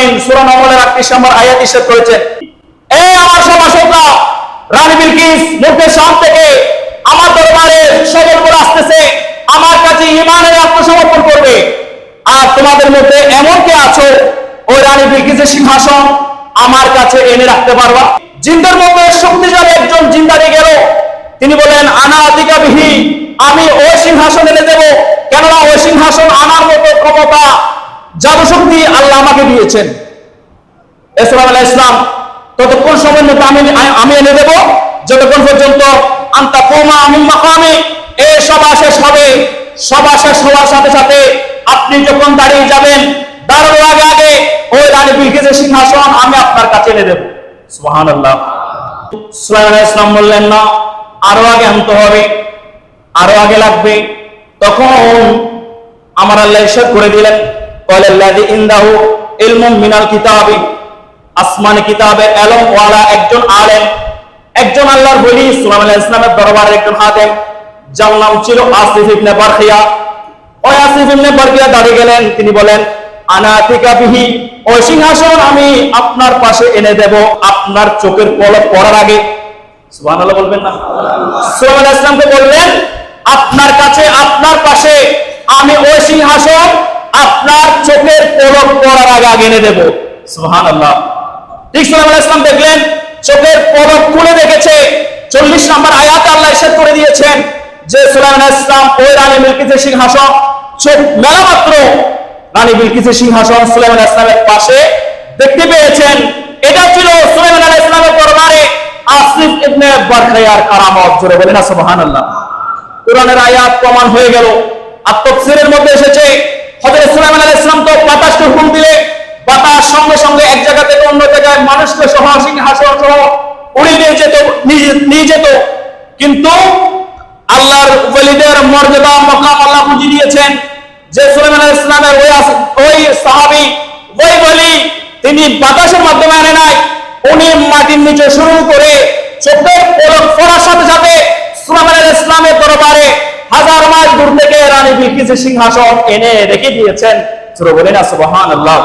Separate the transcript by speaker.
Speaker 1: আলামিন সূরা নম্বরের 38 নম্বর আয়াত ইরশাদ করেছেন আমার রানী বিলকিস মুখের সাম থেকে আমার দরবারে সবল করে আসতেছে, আমার কাছে ইমানের আত্মসমর্পণ করবে। আর তোমাদের মধ্যে এমন কে ওই রানী বিলকিসের সিংহাসন আমার কাছে এনে রাখতে পারবা। জিন্দার মধ্যে শক্তিশালী একজন জিন্দারি গেল। তিনি বলেন, আনা আদিকা আমি ওই সিংহাসন এনে দেব। কেননা ওই সিংহাসন আনার মতো ক্ষমতা জাদু শক্তি আল্লাহ আমাকে দিয়েছেন। ইসলাম আলাহ ইসলাম ততক্ষণ মধ্যে আমি আমি এনে দেব, যতক্ষণ পর্যন্ত আন্তা পোমা আমি মাকামে এই সভা শেষ হবে। সভা শেষ হওয়ার সাথে সাথে আপনি যখন দাঁড়িয়ে যাবেন, দাঁড়ানোর আগে আগে ওই রানী বিলকিসের সিংহাসন আমি আপনার কাছে এনে দেব। সুবহানাল্লাহ। সুলাইমান আলাইহিস সালাম বললেন, না, আরও আগে আনতে হবে, আরও আগে লাগবে। তখন আমার আল্লাহ ইরশাদ করে দিলেন তিনি বলেন বিহি ওই সিংহাসন আমি আপনার পাশে এনে দেব, আপনার চোখের পলক পড়ার আগে। বলবেন না। সুলাইমান আলাইহিস সালামকে বললেন, আপনার কাছে, আপনার পাশে আমি ওই সিংহাসন আপনার চোখের পলক পড়ার আগে আগে এনে দেব। সুবহানাল্লাহ। ঠিক সুলাইমান আলাইহিস দেখলেন, চোখের পলক খুলে দেখেছে। চল্লিশ নম্বর আয়াত আল্লাহ ইরশাদ করে দিয়েছেন যে সালাম ওই রানী চোখ মেলা মাত্র রানী সুলাইমান আলাইহিস সালামের পাশে দেখতে পেয়েছেন। এটা ছিল সুলাইমান আলাইহিস সালামের দরবারে আসিফ ইবনে বারখায়ার কারামত। জোরে বলেন কোরআনের আয়াত প্রমাণ হয়ে গেল। আর তফসিরের মধ্যে এসেছে নিয়ে যেত কিন্তু আল্লাহর ওলিদের মর্যাদা মকাম আল্লাহ দিয়েছেন যে সুলাইমান আলাইহিস সালামের ওই ওই সাহাবী, ওই বলি তিনি বাতাসের মাধ্যমে আনে নাই। উনি মাটির নিচে শুরু করে চোখের পলক পড়ার সাথে সাথে আলাইহিস ইসলামের দরবারে হাজার মাইল দূর থেকে রানী বিলকিসের সিংহাসন এনে রেখে দিয়েছেন। সুরে বলেন সুবহানাল্লাহ।